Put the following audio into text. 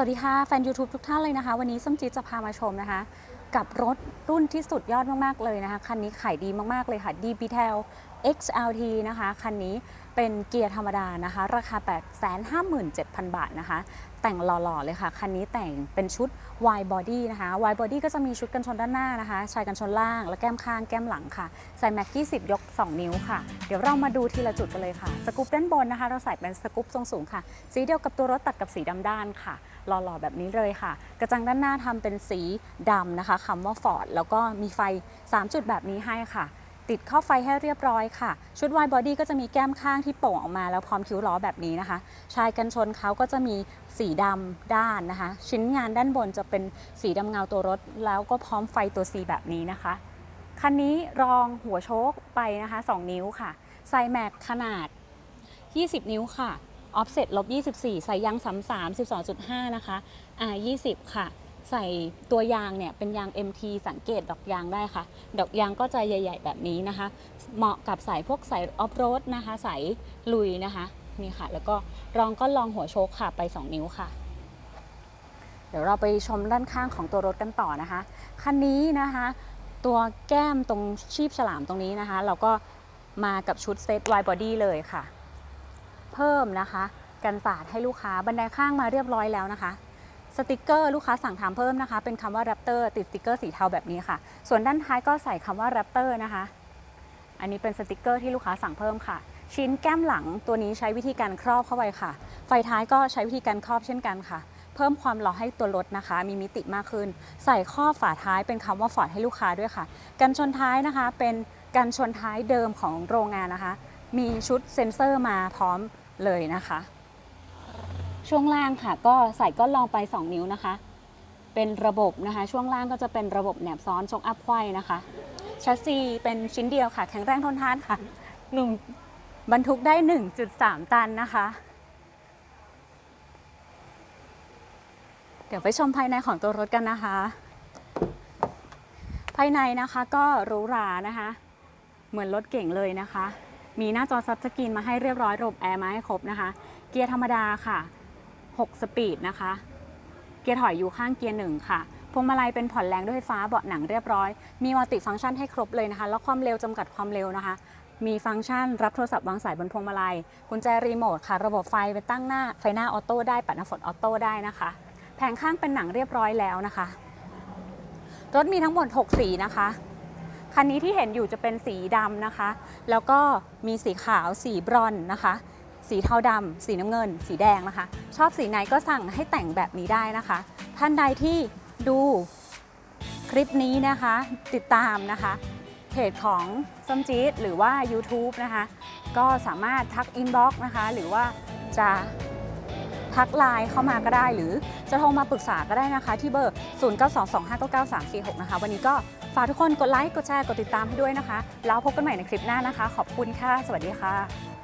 วัสดีค่ะ แฟน YouTube ทุกท่านเลยนะคะ วันนี้ส้มจีจะพามาชมนะคะ กับรถรุ่นที่สุดยอดมาก ๆ เลยนะคะ คันนี้ขายดีมาก ๆ เลยค่ะ DB t e l XLT นะคะ คันนี้เป็นเกียร์ธรรมดานะคะ ราคา 857,000 บาทนะคะ แต่งหล่อๆเลยค่ะ คันนี้แต่งเป็นชุด wide body นะคะ wide body ก็จะมีชุดกันชนด้านหน้านะคะ ชายกันชนล่าง และแก้มข้างแก้มหลังค่ะ ใส่แม็กกี้10ยก 2 นิ้วค่ะ เดี๋ยวเรามาดูทีละจุดกันเลยค่ะ สกู๊ปด้านบนนะคะ เราใส่เป็นสกู๊ปทรงสูงค่ะ สีเดียวกับตัวรถตัดกับสีดำด้านค่ะ หล่อๆแบบนี้เลยค่ะ กระจังด้านหน้าทำเป็นสีดำนะคะคำว่า Ford แล้วก็มีไฟ 3 จุดแบบนี้ให้ค่ะ ติดข้อไฟให้เรียบร้อยค่ะ ชุด wide body ก็จะมีแก้มข้างที่โป่งออกมาแล้วพร้อมคิ้วล้อแบบนี้นะคะ ชายกันชนเขาก็จะมีสีดำด้านนะคะ ชิ้นงานด้านบนจะเป็นสีดำเงาตัวรถ แล้วก็พร้อมไฟตัว C แบบนี้นะคะ คันนี้รองหัวโชคไปนะคะ 2 นิ้วค่ะใส่แม็กขนาด 20 นิ้วค่ะออฟเซ็ตลบ24ใส่ยาง33 12.5 นะคะอ่า20 ค่ะ ใส่ตัวยางเนี่ยเป็นยาง MT สังเกตดอกยางได้ค่ะ ดอกยางก็จะใหญ่ ๆ แบบนี้นะคะ เหมาะกับสายพวกสายออฟโรดนะคะสายลุยนะคะนี่ค่ะ แล้วก็รองก็ลองหัวโชคค่ะไป 2 นิ้วค่ะ เดี๋ยวเราไปชมด้านข้างของตัวรถกันต่อนะคะคันนี้นะคะ ตัวแก้มตรงชีพฉลามตรงนี้นะคะ เราก็มากับชุดเซตไวบอดี้เลยค่ะ เพิ่มนะคะ กันสาดให้ลูกค้าบันไดข้างมาเรียบร้อยแล้วนะคะ สติกเกอร์ลูกค้าสั่งทำเพิ่มนะคะ เป็นคำว่า Raptor ติดสติกเกอร์สีเทาแบบนี้ค่ะ ส่วนด้านท้ายก็ใส่คำว่า Raptor นะคะ อันนี้เป็นสติกเกอร์ที่ลูกค้าสั่งเพิ่มค่ะ ชิ้นแก้มหลังตัวนี้ใช้วิธีการครอบเข้าไปค่ะ ไฟท้ายก็ใช้วิธีการครอบเช่นกันค่ะ เพิ่มความหล่อให้ตัวรถนะคะ มีมิติมากขึ้น ใส่ข้อฝาท้ายเป็นคำว่าฟอร์ดให้ลูกค้าด้วยค่ะ กันชนท้ายนะคะ เป็นกันชนท้ายเดิมของโรงงานนะคะ มีชุดเซ็นเซอร์มาพร้อมเลยนะคะ ช่วงล่างค่ะ ก็ใส่ก้อนรองไป 2 นิ้วนะคะ เป็นระบบนะคะ ช่วงล่างก็จะเป็นระบบแหนบซ้อนชกอัพไขว้นะคะชัสซีเป็นชิ้นเดียวค่ะ แข็งแรงทนทานค่ะหนุ่มบรรทุกได้ 1.3 ตันนะคะ เดี๋ยวไปชมภายในของตัวรถกันนะคะ ภายในนะคะก็หรูหรานะคะ เหมือนรถเก่งเลยนะคะ มีหน้าจอซับสกรีนมาให้เรียบร้อยระบบแอร์มาให้ครบนะคะ เกียร์ธรรมดาค่ะ 6 สปีดนะคะ เกียร์ถอยอยู่ข้างเกียร์หนึ่งค่ะ พวงมาลัยเป็นผ่อนแรงด้วยไฟฟ้าเบาะหนังเรียบร้อย มีมัลติฟังก์ชันให้ครบเลยนะคะ แล้วความเร็วจำกัดความเร็วนะคะ มีฟังก์ชันรับโทรศัพท์วางสายบนพวงมาลัย กุญแจรีโมทค่ะ ระบบไฟเป็นตั้งหน้าไฟหน้าออโต้ได้ ปัดน้ำฝนออโต้ได้นะคะ แผงข้างเป็นหนังเรียบร้อยแล้วนะคะ รถมีทั้งหมด 6 สีนะคะคันนี้ที่เห็นอยู่จะเป็นสีดำนะคะ แล้วก็มีสีขาว สีบรอนนะคะ สีเทาดำสีน้ำเงิน สีแดงนะคะ ชอบสีไหนก็สั่งให้แต่งแบบนี้ได้นะคะ ท่านใดที่ดูคลิปนี้นะคะ ติดตามนะคะเพจของส้มจี๊ดหรือว่า YouTube นะคะ ก็สามารถทักอินบ็อกซ์นะคะ หรือว่าจะทักไลน์เข้ามาก็ได้ หรือจะโทรมาปรึกษาก็ได้นะคะ ที่เบอร์ 0922599346 นะคะ วันนี้ก็ฝากทุกคนกดไลค์ กดแชร์ กดติดตามให้ด้วยนะคะ แล้วพบกันใหม่ในคลิปหน้านะคะ ขอบคุณค่ะ สวัสดีค่ะ